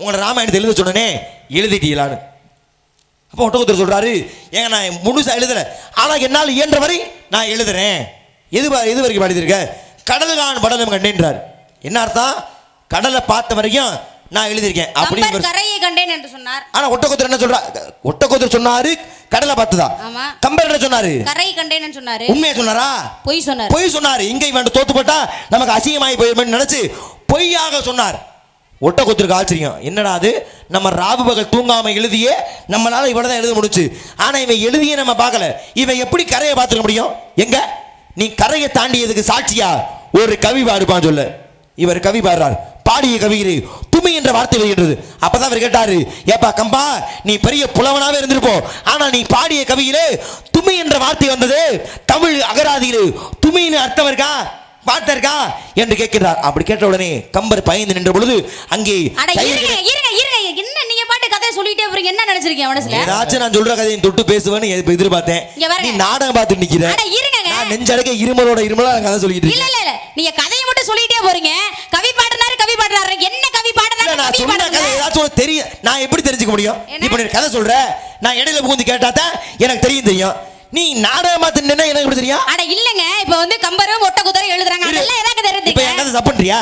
உங்களோட ராமாயணத்தை எழுத சொன்னனே எழுதிட்டீங்களான்னு. அப்போ ஒட்டகுத்தர் சொல்றாரு ஏங்க நான் முழுசா எழுதுறேன் ஆனா என்னால் இயன்ற வரை நான் எழுதுறேன். எது எது வரைக்கும் எழுதியிருக்க கடல்கான் படலம் கண்டேன்றார். என்ன அர்த்தம்? கடலை பார்த்த வரைக்கும் நான் எழுதியிருக்கேன் அப்படின்னு கரையை கண்டேன் என்று சொன்னார். ஆனா ஒட்டக்குதிரை என்ன சொல்றா? ஒட்டக்குதிரை சொன்னாரு கடலை பார்த்ததா. கம்பர் என்ன சொன்னாரு? கரை கண்டேன்னு சொன்னாரு. உண்மையை சொன்னாரா? பொய் சொன்னார். பொய் சொன்னாரு. இங்க இவன் தோத்து போட்டா நமக்கு அசிங்கமாகி போயிருமே நினைச்சு பொய்யாக சொன்னார். ஒட்டக்குத்திற்கு ஆச்சரியம் என்னடா அது? நம்ம ராவு பகல் தூங்காம எழுதியே நம்மளால இவ்வளவு தான் எழுத முடிச்சு ஆனா இவன் எழுதியே நம்ம பார்க்கல. இவன் எப்படி கரையை பார்த்துக்க முடியும்? எங்க? நீ கரையை தாண்டியதுக்கு சாட்சியா? ஒரு கவி பாடுப்பான் சொல்ல. இவர் கவி பாடுறார். பாடிய கவியிரு துமி என்ற வார்த்தை வருகின்றது. அப்பதான் அவர் கேட்டாரு ஏப்பா கம்பா நீ பெரிய புலவனாவே இருந்திருப்போ. ஆனா நீ பாடிய கவியிலே துமி என்ற வார்த்தை வந்தது. தமிழ் அகராதியிலே துமின்னு அர்த்தம் இருக்கா? வார்த்தை இருக்கா? என்று கேட்கிறார். அப்படி கேட்ட உடனே கம்பர் பயந்து நின்ற பொழுது அங்கே சொல்லிட்டே போறீங்க என்ன நினைச்சிருக்கீங்க மனசுல? ஏதாச்சும் நான் சொல்ற கதையை தொட்டு பேசுவேன்னு எதிர்- எதிர்பார்த்தேன். நீ நாடகம் பார்த்து நிக்கிற. அட இருங்கங்க. நான் நெஞ்சடக்க இருமலோட இருமலா நான் கதை சொல்லிட்டு இல்ல இல்ல நீங்க கதையை மட்டும் சொல்லிட்டே போறீங்க. கவி பாடினாரு கவி பாடினாரு என்ன கவி பாடினாரு? நான் சொன்ன கதை ஏதாச்சும் தெரியும் நான் எப்படி தெரிஞ்சுக்க முடியும்? இப்ப நீ கதை சொல்ற. நான் இடையில புகுந்து கேட்டா தான் எனக்கு தெரியும் தெரியும். நீ நாடகம் பார்த்து நின்னா எனக்கு எப்படி தெரியும்? அட இல்லங்க. இப்ப வந்து கம்பரும் ஒட்ட குதிரை எழுதுறாங்க. அதெல்லாம் எனக்கு இப்ப தெரியுதுங்க என் கதை தப்புன்றியா?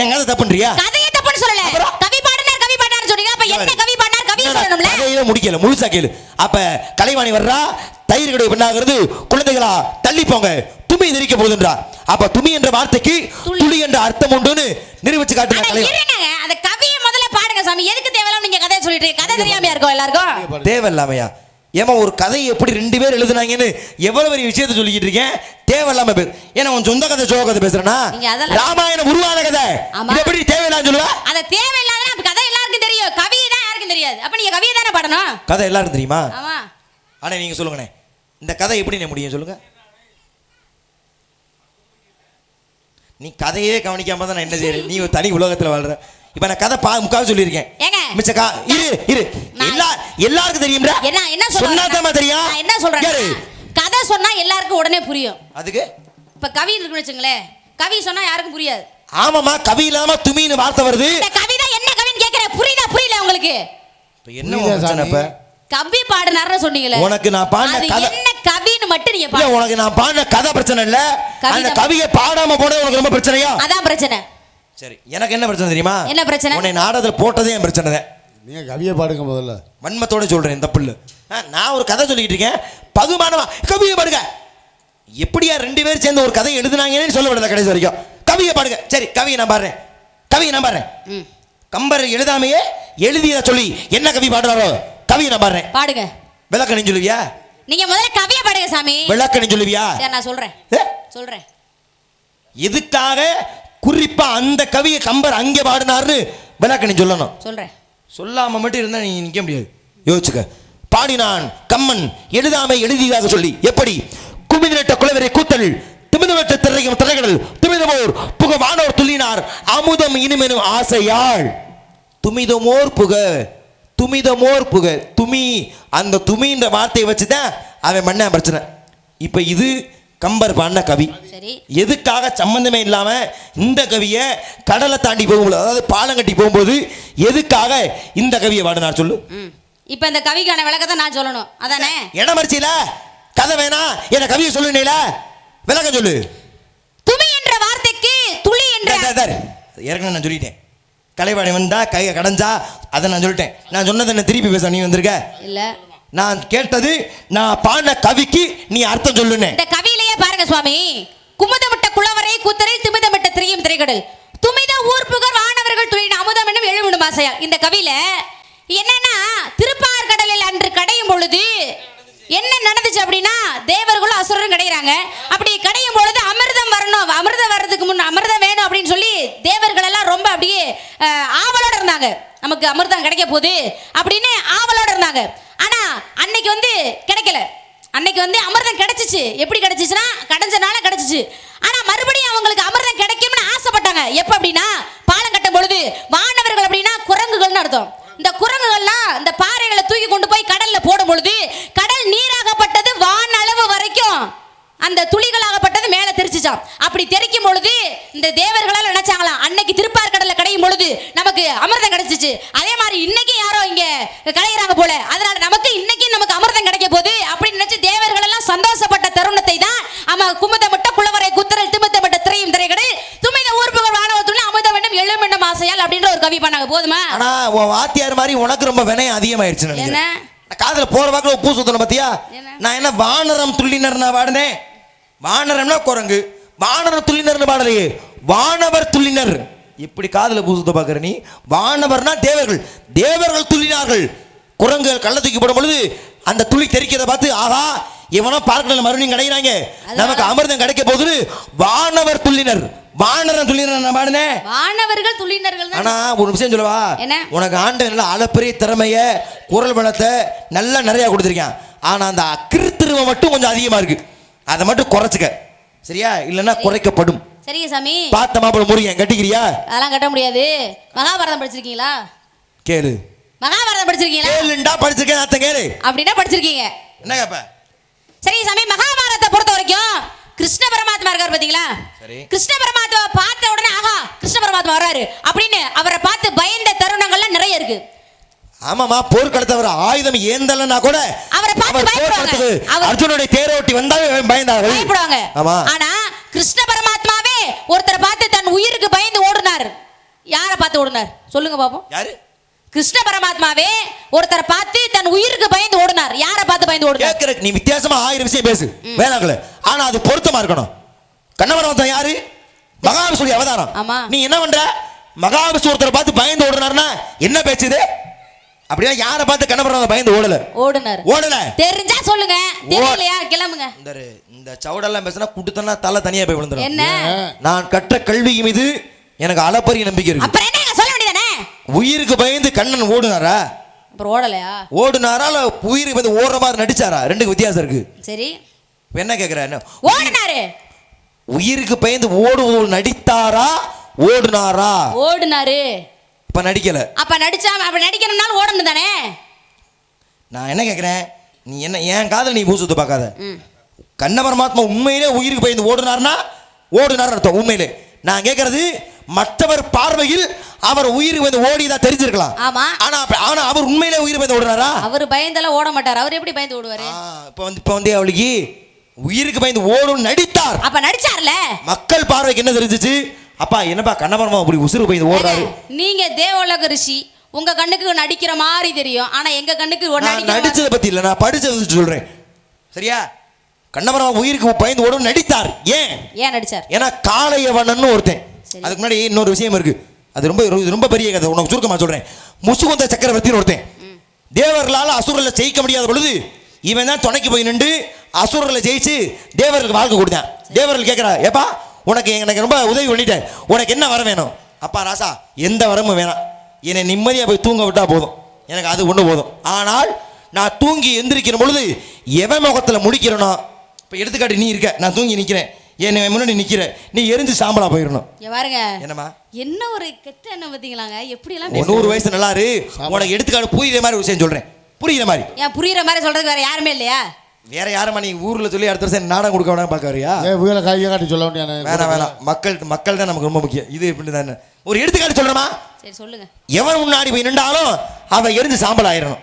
என் கதை தப்புன்றியா? கதையை தப்புன்னு சொல்லல. அப்புறம்? கவி பாடினார் கவி பாடினார் சொன்னீங்க. அப்ப என்ன கவி முடிக்கல. முழுசா கேளு. அப்ப கலைவாணி வர்றா தயிர் கடை பெண்ணாகிறது குழந்தைகளா தள்ளி போங்க. துமி தெரிக்க போகுதுன்றா. அப்ப துமி என்ற வார்த்தைக்கு துளி. என்ற அர்த்தம் உண்டுன்னு நிரூபிச்சு இருங்க அந்த கவியை முதல்ல பாடுங்க சாமி. எதுக்கு தேவையில்லாம நீங்க கதையை சொல்லிட்டு? கதை தெரியாமையா இருக்கும் எல்லாருக்கும்? தேவையில்லாமையா? ஏமா ஒரு கதையை எப்படி ரெண்டு பேர் எழுதுனாங்கன்னு எவ்வளவு பெரிய விஷயத்தை சொல்லிக்கிட்டு இருக்கேன்? தேவையில்லாம பேர். ஏன்னா உன் சொந்த கதை சோக கதை பேசுறேனா நீங்க அதெல்லாம் ராமாயணம் உருவான கதை. எப்படி தேவையில்லான்னு சொல்லுவா? அத தேவையில்லாத கதை எல்லாருக்கும் தெரியும். கவி தான் யாருக்கும் தெரியாது. அப்ப நீங்க கவியை தானே பாடணும்? கதை எல்லாருக்கும் தெரியுமா? ஆமா. ஆனா நீங்க சொல்லுங்கண்ணே. இந்த கதை எப்படி முடியும் சொல்லுங்க. நீ கதையே கவனிக்காம தான் நான் என்ன செய்யறேன் நீ தனி உலகத்துல வாழ்ற. இப்ப நான் கதை பா முக்காவது சொல்லியிருக்கேன். ஏங்க? மிச்ச கா இரு இரு. எல்லா எல்லாருக்கும் தெரியும்டா. என்ன சொன்னா வரேன்னா, தெரியும். என்ன சொல்றேன்? கதை சொன்னா எல்லாருக்கும் உடனே புரியும். அதுக்கு? இப்ப கவி இருக்குன்னு வச்சுங்களேன். கவி சொன்னா யாருக்கும் புரியாது. ஆமாமா கவி இல்லாம துமின்னு வார்த்தை வருது. இந்த புரியுதா புரியல உங்களுக்கு. இப்ப என்ன பிரச்சனை? இப்ப கவி பாடுனாருன்னு சொன்னீங்களே. உனக்கு நான் பாடின கதை- என்ன கவின்னு மட்டும் நீங்க பாருங்க உனக்கு நான் பாடின கதை பிரச்சனை இல்ல. அந்த. கவியை பாடாம போனது உனக்கு ரொம்ப பிரச்சனையா? அதான் பிரச்சனை. சரி எனக்கு என்ன பிரச்சனை தெரியுமா? என்ன பிரச்சனை? உன்னை நாடகத்துல போட்டதே என் பிரச்சனை தான். நீங்க கவியை பாடுங்க முதல்ல. வன்மத்தோட சொல்றேன் இல்ல ஆ, நான் ஒரு கதை சொல்லிட்டு இருக்கேன். பகுமானமா கவியை பாடுங்க. எப்படியா ரெண்டு பேரும் சேர்ந்து ஒரு கதை எழுதுனாங்கன்னு சொல்ல விடல கடைசி வரைக்கும். கவியை பாடுங்க. சரி கவியை நான் பாடுறேன். கவியை நான் பாடுறேன். ம். கம்பர் எழுதாமையே எழுதியத சொல்லி என்ன கவி பாடுறாரோ? கவியை நான் பாடுறேன். பாடுங்க. விளக்கணி சொல்லுவியா? நீங்க முதல்ல கவியை பாடுங்க சாமி. விளக்கணி சொல்லுவியா? சரி நான் சொல்றேன்? சொல்றேன். எதுக்காக குறிப்பா அந்த கவியை கம்பர் அங்கே பாடினாருன்னு விளக்கணி சொல்லணும்? சொல்றேன். சொல்லாம மட்டும் இருந்தா நீ நிக்க முடியாது. யோசிச்சுக்க. பாடினான் கம்மன் எழுதாமை எழுதியதாக சொல்லி. எப்படி? குமிதினட்ட குலவரை கூத்தல் திமிதமற்ற திரையும் திரைகடல் துமிதமோர் புக வானோர் துள்ளினார் அமுதம் இனிமெனும் ஆசையாள். துமிதமோர் புக துமிதமோர் புக துமி அந்த துமின்ற வார்த்தையை வச்சு தான் அவன் மண்ண பிரச்சனை இப்போ இது கம்பர் பாடின கவி. எதுக்காக சம்பந்தமே இல்லாம இந்த கவியை கடலை தாண்டி போகும்போது அதாவது பாலம் கட்டி போகும்போது எதுக்காக இந்த கவியை பாடினார் சொல்லு. இப்ப இந்த கவிக்கான விளக்கத்தை நான் சொல்லணும். அதானே? இடம் மறிச்சில கதை வேணா? என்ன கவியை சொல்லுனீல விளக்கம் சொல்லு. துமி என்ற வார்த்தைக்கு துளி என்ற. ஏற்கனவே நான் சொல்லிட்டேன். கலைவாணி வந்தா கையை கடைஞ்சா அதை நான் சொல்லிட்டேன். நான் சொன்னதை என்ன திருப்பி பேச நீ வந்திருக்க? இல்ல. நான் கேட்டது நான் பாடின கவிக்கு நீ அர்த்தம் சொல்லுனேன். இந்த கவியிலேயே பாருங்க சுவாமி. குமுதமிட்ட குளவரை கூத்தரை திமிதமிட்ட திரியும் திரைகடல் துமித ஊர்ப்புகர் வானவர்கள் துளியின் அமுதம் என்னும் எழுவிடும் ஆசையால். இந்த கவியில என்னன்னா திருப்பார்கடலில் அன்று கடையும் பொழுது என்ன நடந்துச்சு அப்படின்னா தேவர்களும் அசுரரும் கிடைக்கிறாங்க அப்படி கடையும் பொழுது அமிர்தம் வரணும். அமிர்தம் வர்றதுக்கு முன் அமிர்தம் வேணும் அப்படின்னு சொல்லி தேவர்கள் அப்படியே ஆவலோட இருந்தாங்க. நமக்கு அமிர்தம் கிடைக்க போகுது அப்படின்னு ஆவலோட இருந்தாங்க. ஆனால் அன்னைக்கு வந்து கிடைக்கல. அன்னைக்கு வந்து அமிர்தம் கிடைச்சிச்சு. எப்படி கிடைச்சிச்சுன்னா கடைஞ்சனால கிடைச்சிச்சு. ஆனால் மறுபடியும் அவங்களுக்கு அமிர்தம் கிடைக்கும்னு ஆசைப்பட்டாங்க. எப்போ அப்படின்னா பாலம் கட்டும் பொழுது வானவர்கள் அப்படின்னா குரங்குகள்னு அர்த்தம். இந்த குரங்குகள்லாம் இந்த பாறைகளை தூக்கி கொண்டு போய் கடல்ல போடும் பொழுது கடல் நீராகப்பட்டது வான் அளவு வரைக்கும். அந்த துளிகளாகப்பட்டது மேல தெரிச்சுச்சாம் அப்படி தெரிக்கும் பொழுது இந்த தேவர்களால் நினைச்சாங்களாம் அன்னைக்கு திருப்பார் கடல்ல கடையும் பொழுது நமக்கு அமிர்தம் கிடைச்சிச்சு. அதே மாதிரி இன்னைக்கு யாரோ இங்க கடையிறாங்க போல. அதனால நமக்கு இன்னைக்கு நமக்கு அமிர்தம் கிடைக்க போகுது. அப்படின்னு நினைச்சு தேவர்கள் எல்லாம் சந்தோஷப்பட்ட தருணத்தை தான் ஆமா குமுதமிட்ட குளவரை குத்தரல் திமுத்தமிட்ட திரையும் திரைகடல் துமித ஊர்ப்புகள் வானவத்துள்ள அமுத வேண்டும் எழும் ஆசையால் அப்படின்ற ஒரு கவி பண்ணாங்க போதுமா? ஆனா வாத்தியார் மாதிரி உனக்கு ரொம்ப வினயம் அதிகமாயிருச்சு என்ன? காதுல போற வாக்குல பூ சுத்தணும் என்ன? நான் என்ன வானரம் துள்ளினர் நான் பாடினேன் வானரம்னா குரங்கு. வானரம் துள்ளினர்னு பாடலையே. வானவர் துள்ளினர். இப்படி காதுல பூ சுத்த பாக்குற நீ? வானவர்னா தேவர்கள். தேவர்கள் துள்ளினார்கள். குரங்குகள் கள்ள தூக்கி போடும் பொழுது அந்த துளி தெரிக்கிறத பார்த்து ஆஹா இவனோ பார்க்கல மறுபடியும் கிடைக்கிறாங்க நமக்கு அமிர்தம் கிடைக்க போகுதுன்னு வானவர் துள்ளினர். வானரம் துள்ளினர் நான் பாடினேன் வானவர்கள் துளியினர்கள் தான். ஆனா ஒரு விஷயம் சொல்லவா? என்ன? உனக்கு ஆண்டவன் நல்ல அளப்பரிய திறமைய குரல் வளத்தை நல்லா நிறைய கொடுத்துருக்கான். ஆனா அந்த அக்கிருத்திருவம் மட்டும் கொஞ்சம் அதிகமா இருக்கு. அதை மட்டும் குறைச்சுக்க. சரியா? இல்லைன்னா குறைக்கப்படும். சரிங்க சாமி. பார்த்த மாப்பிள்ள முருகன் கட்டிக்கிறியா? அதெல்லாம் கட்ட முடியாது. மகாபாரதம் படிச்சிருக்கீங்களா? கேளு. மகாபாரதம் படிச்சிருக்கீங்களா? கேளுண்டா படிச்சிருக்கேன் அர்த்தம் கேளு. அப்படின்னா படிச்சிருக்கீங்க. என்ன கேப்ப சரி சாமி மகாபாரதத்தை பொறுத்த வரைக்கும் கிருஷ்ண பரமாத்மா இருக்கார் பாத்தீங்களா. கிருஷ்ண பரமாத்மாவை பார்த்த உடனே ஆஹா கிருஷ்ண பரமாத்மா வர்றாரு அப்படின்னு அவரை பார்த்து பயந்த தருணங்கள்லாம் நிறைய இருக்கு. ஆமாமா போர்க்களத்தவர் ஆயுதம் ஏந்தலன்னா கூட அவரை பார்த்து அவர் பயப்படுவாங்க. அவர் அர்ஜுனுடைய தேரோட்டி வந்தாவே பயந்தார்கள். பயப்படுவாங்க. ஆமா. ஆனா கிருஷ்ண பரமாத்மாவே ஒருத்தரை பார்த்து தன் உயிருக்கு பயந்து ஓடுனார். யாரை பார்த்து ஓடுனார்? சொல்லுங்க பாப்போம். யாரு? கிருஷ்ண பரமாத்மாவே ஒருத்தரை பார்த்து தன் உயிருக்கு பயந்து ஓடுனார். யாரை பார்த்து பயந்து ஓடுனார்? கேட்கற நீ வித்தியாசமா ஆயிரம் விஷயம் பேசு. வேணாங்களே ஆனா அது பொருத்தமா இருக்கணும். கண்ணவரவன் யாரு? மகாவிஷ்ணு அவதாரம். ஆமா. நீ என்ன பண்ற? மகாவிஷ்ணு ஒருத்தரை பார்த்து பயந்து ஓடுனாருன்னா என்ன பேச்சு இது அப்படின்னா யாரை பார்த்து கண்ணபுரம் பயந்து ஓடல? ஓடுனார். ஓடல. தெரிஞ்சா சொல்லுங்க. தெரியலையா? கிளம்புங்க. இந்த இந்த சவுடெல்லாம் பேசினா குட்டுத்தனா தலை தனியா போய் விழுந்துரும். என்ன? நான் கற்ற கல்வி மீது எனக்கு அளப்பரிய நம்பிக்கை இருக்கு அப்புறம் என்னங்க சொல்ல வேண்டியதானே உயிருக்கு பயந்து கண்ணன் ஓடுனாரா? அப்புறம் ஓடலையா? ஓடுனாரா? இல்ல உயிருக்கு பயந்து ஓடுற மாதிரி நடிச்சாரா? ரெண்டுக்கு வித்தியாசம் இருக்கு. சரி. இப்ப என்ன கேக்குற? ஓடினாரு. உயிருக்கு பயந்து ஓடுவோர் நடித்தாரா? ஓடுனாரா? ஓடுனாரு. இப்ப நடிக்கல. அப்ப நடிச்சா அப்ப நடிக்கணும்னாலும் ஓடணும் தானே? நான் என்ன கேட்குறேன் நீ என்ன என் காதல் நீ பூசுத்து பார்க்காத. கண்ண பரமாத்மா உண்மையிலே உயிருக்கு பயந்து ஓடுனார்னா ஓடுனார் அர்த்தம் உண்மையிலே. நான் கேட்கறது மற்றவர் பார்வையில் அவர் உயிருக்கு பயந்து ஓடிதான் தெரிஞ்சிருக்கலாம். ஆமா. ஆனா ஆனா அவர் உண்மையிலே உயிர் பயந்து ஓடுனாரா அவர் பயந்தெல்லாம் ஓட மாட்டார். அவர் எப்படி பயந்து ஓடுவாரு? இப்போ வந்து இப்போ வந்து அவளுக்கு உயிருக்கு பயந்து ஓடும் நடித்தார். அப்ப நடிச்சார்ல? மக்கள் பார்வைக்கு என்ன தெரிஞ்சிச்சு? அப்பா என்னப்பா கண்ணபரமா அப்படி உசுறு பயந்து ஓடுறாரு? நீங்க தேவலோக ரிஷி உங்க கண்ணுக்கு நடிக்கிற மாதிரி தெரியும். ஆனா எங்க கண்ணுக்கு நடிச்சதை பத்தி இல்லை நான் படிச்சதை சொல்றேன். சரியா? கண்ணபரமா உயிருக்கு பயந்து ஓடும் நடித்தார். ஏன்? ஏன் நடிச்சார்? ஏன்னா காளையவனன்னு ஒருத்தன். அதுக்கு முன்னாடி இன்னொரு விஷயம் இருக்கு. அது ரொம்ப ரொம்ப பெரிய கதை. உனக்கு சுருக்கமா சொல்றேன். முசுகுந்த சக்கரவர்த்தின்னு ஒருத்தன். தேவர்களால் அசுரர்களை ஜெயிக்க முடியாத பொழுது இவன் தான் துணைக்கு போய் நின்று அசுரர்களை ஜெயிச்சு தேவர்களுக்கு வாழ்க்கை கொடுத்தான். தேவர்கள் கேட்குறா ஏப்பா உனக்கு எனக்கு ரொம்ப உதவி பண்ணிட்டேன். உனக்கு என்ன வரம் வேணும்? அப்பா ராசா எந்த வரமும் வேணாம். என்னை நிம்மதியாக போய் தூங்க விட்டா போதும். எனக்கு அது ஒன்று போதும். ஆனால் நான் தூங்கி எந்திரிக்கிற பொழுது எவன் முகத்தில் முடிக்கிறனோ இப்போ எடுத்துக்காட்டு நீ இருக்க நான் தூங்கி நிற்கிறேன் என்னை முன்னாடி நிற்கிற நீ எரிஞ்சு சாம்பலா போயிடணும் பாருங்க. என்னம்மா? என்ன ஒரு கெட்ட என்ன பாத்தீங்களாங்க? எப்படி எல்லாம் நூறு வயசு நல்லா இரு. உனக்கு எடுத்துக்காட்டு புரியுற மாதிரி விஷயம் சொல்றேன். புரியுற மாதிரி. ஏன் புரியுற மாதிரி சொல்றதுக்கு வேற யாருமே இல்லையா? வேற யாரம்மா நீ ஊர்ல சொல்லி அடுத்த வருஷம் நாடகம் கொடுக்க வேணாம் பார்க்க வரியா ஏன் வீல கையை காட்டி சொல்ல வேண்டிய வேணாம் வேணாம். மக்கள் மக்கள் தான் நமக்கு ரொம்ப முக்கியம். இது இப்படி தானே. ஒரு எடுத்துக்காட்டு சொல்றமா சரி சொல்லுங்க. எவன் முன்னாடி போய் நின்றாலும் அவன் எரிஞ்சு சாம்பல் ஆயிரணும்.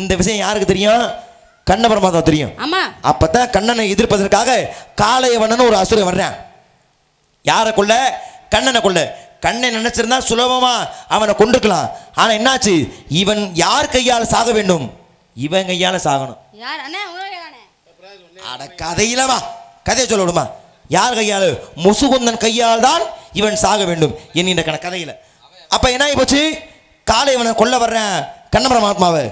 இந்த விஷயம் யாருக்கு தெரியும்? கண்ண பரமாத்மா தெரியும். ஆமா. அப்பதான் கண்ணனை எதிர்ப்பதற்காக காளையவனன்னு ஒரு அசுரன் வர்றான். யாரை கொள்ள கண்ணனை கொள்ள கண்ணன் நினைச்சிருந்தா சுலபமா அவனை கொண்டிருக்கலாம் ஆனா என்னாச்சு? இவன் யார் கையால் சாக வேண்டும்? இவன் கையால சாகணும். அட கதையிலமா கதையை சொல்ல விடுமா? யார் கையால் முசுகுந்தன் கையால் தான் இவன் சாக வேண்டும் என்கின்ற கண கதையில. அப்ப என்ன போச்சு? காலை இவனை கொல்ல வர்றேன். கண்ண பரமாத்மாவை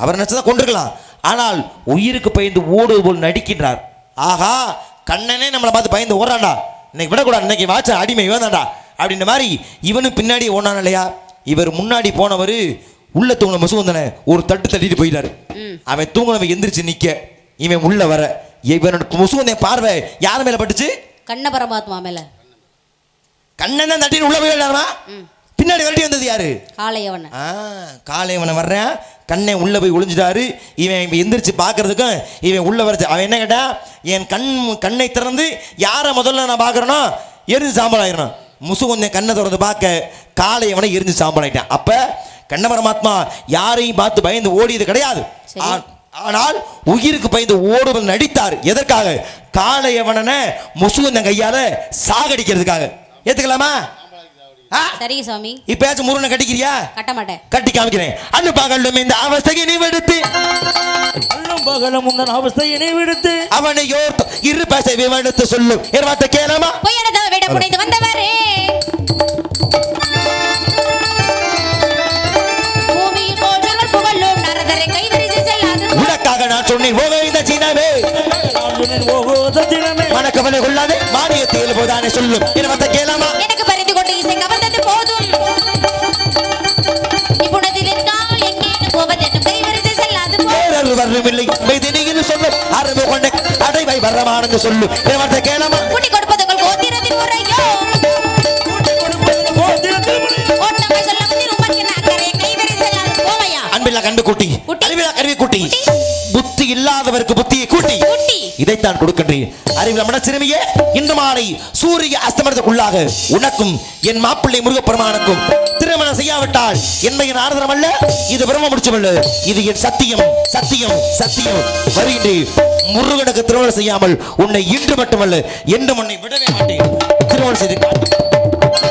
அவர் நினைச்சதான் கொண்டிருக்கலாம் ஆனால் உயிருக்கு பயந்து ஓடுவது போல் நடிக்கின்றார். ஆஹா கண்ணனே நம்மளை பார்த்து பயந்து ஓடுறான்டா. இன்னைக்கு விடக்கூடாது இன்னைக்கு வாச்ச அடிமை வேந்தாண்டா அப்படின்ற மாதிரி இவனும் பின்னாடி ஓடான் இல்லையா? இவர் முன்னாடி போனவர் உள்ள தூங்கின முசுகுந்தனை ஒரு தட்டு தட்டிட்டு போயிட்டாரு. அவன் தூங்கினவன் எந்திரிச்சு நிக்க. இவன் உள்ள வர. இவனோட முசுகுந்தன் பார்வை யார் மேல பட்டுச்சு? கண்ண பரமாத்மா மேல. கண்ணன் தான் தட்டின்னு உள்ள போயிடாருமா பின்னாடி விரட்டி வந்தது யாரு? காளையவன். ஆ காலைவனை வர்றேன். கண்ணை உள்ள போய் ஒளிஞ்சிட்டாரு. இவன் இவன் எந்திரிச்சு பார்க்கறதுக்கும் இவன் உள்ள வர அவன் என்ன கேட்டா என் கண் கண்ணை திறந்து யாரை முதல்ல நான் பார்க்கறனோ எரிஞ்சு சாம்பல் ஆயிடணும் முசுகுந்தன் கண்ணை திறந்து பார்க்க காளையவனை எரிஞ்சு சாம்பல் ஆயிட்டான் அப்ப கண்ண பரமாத்மா யாரையும் பார்த்து பயந்து ஓடியது கிடையாது. ஆனால் உயிருக்கு பயந்து ஓடுவது நடித்தார். எதற்காக? காளையவனனை முசுகுந்தன் கையால சாகடிக்கிறதுக்காக. ஏத்துக்கலாமா? ஆ? சரிங்க சுவாமி. இப்பயாச்சும் முருகனை கட்டிக்கிறியா? கட்ட மாட்டேன் கட்டி காமிக்கிறேன். அண்ணு பகலும் இந்த அவஸ்தையை நீ விடுத்து. அல்லும் பகலும் உன்னன் அவஸ்தையினை விடுத்து. அவனை யோர்த்து இரு பேசை விவரித்து சொல்லும் என் வார்த்தை கேளாமா? பொய்யனத விட புனைந்து வந்தவரே. நான் சொன்னேன் இந்த சீனாவே மனக்கவலை கொள்ளாதே. மானியத்தில் போதானே சொல்லும். என் வார்த்தை கேளாமா? எனக்கு போ வேறொரு வரமில்லை மெய்தினின்னு சொல்லும் கொண்ட அடைவை வரமானு சொல்லும் என் வார்த்தை கேளாமா? கூட்டி கோத்திரத்தின் முறையோ அன்பில்லா கண்டு குட்டி. அறிவிலா கருவி குட்டி. புத்தி இல்லாதவருக்கு புத்தியை குட்டி. இதைத்தான் கொடுக்கின்றேன். அறிவில் மன சிறுமியே இன்று மாலை சூரிய அஸ்தமனத்துக்குள்ளாக உனக்கும் என் மாப்பிள்ளை முருகப்பெருமானுக்கும் திருமணம் செய்யாவிட்டால் என் ஆறுதலம் அல்ல இது பிரம்ம முடிச்சமல்ல இது என் சத்தியம் சத்தியம் சத்தியம். வருகின்றேன் முருகனுக்கு திருமணம் செய்யாமல் உன்னை இன்று மட்டுமல்ல என்று உன்னை விடவே மாட்டேன். திருமணம் செய்து காட்டு